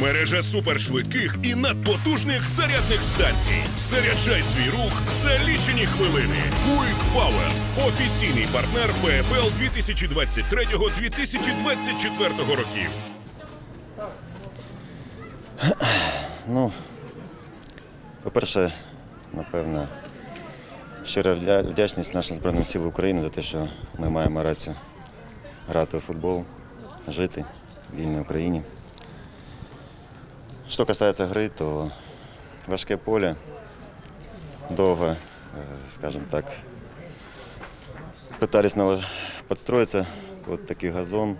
Мережа супершвидких і надпотужних зарядних станцій. Заряджай свій рух за лічені хвилини. Quick Power – офіційний партнер ПФЛ 2023-2024 років. Ну, по-перше, напевно, щира вдячність нашим Збройним силам України за те, що ми маємо рацію грати у футбол, жити в вільній Україні. Що касається гри, то важке поле, довго, е, скажімо так, пытались нала- подстроиться под такий газон.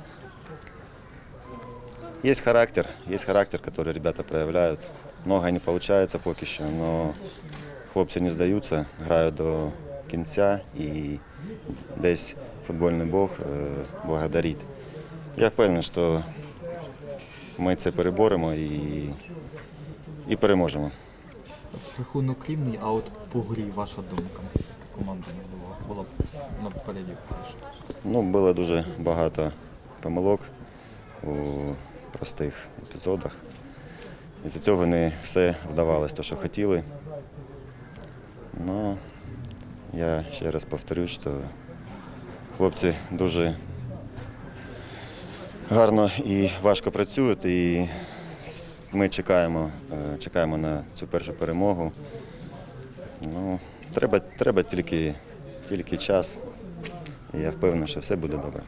Есть характер, есть характер, который ребята проявляют. Много не получается поки що, но хлопці не здаються, грають до кінця і десь футбольний Бог е, благодарить. Я впевнений, що Ми це переборемо і, і переможемо. Рахунок рівний, а от по грі ваша думка. Команда не була, була б напереді. Ну, було дуже багато помилок у простих епізодах. Із-за цього не все вдавалося, те, що хотіли. Ну, я ще раз повторю, що хлопці дуже гарно і важко працюють, і ми чекаємо, е, чекаємо на цю першу перемогу. Ну, треба, треба тільки, тільки час. І я впевнений, що все буде добре.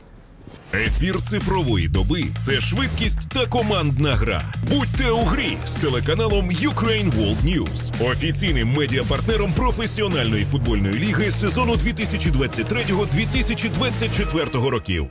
Ефір цифрової доби це швидкість та командна гра. Будьте у грі з телеканалом Ukraine World News, офіційним медіапартнером професіональної футбольної ліги сезону 2023-2024 років.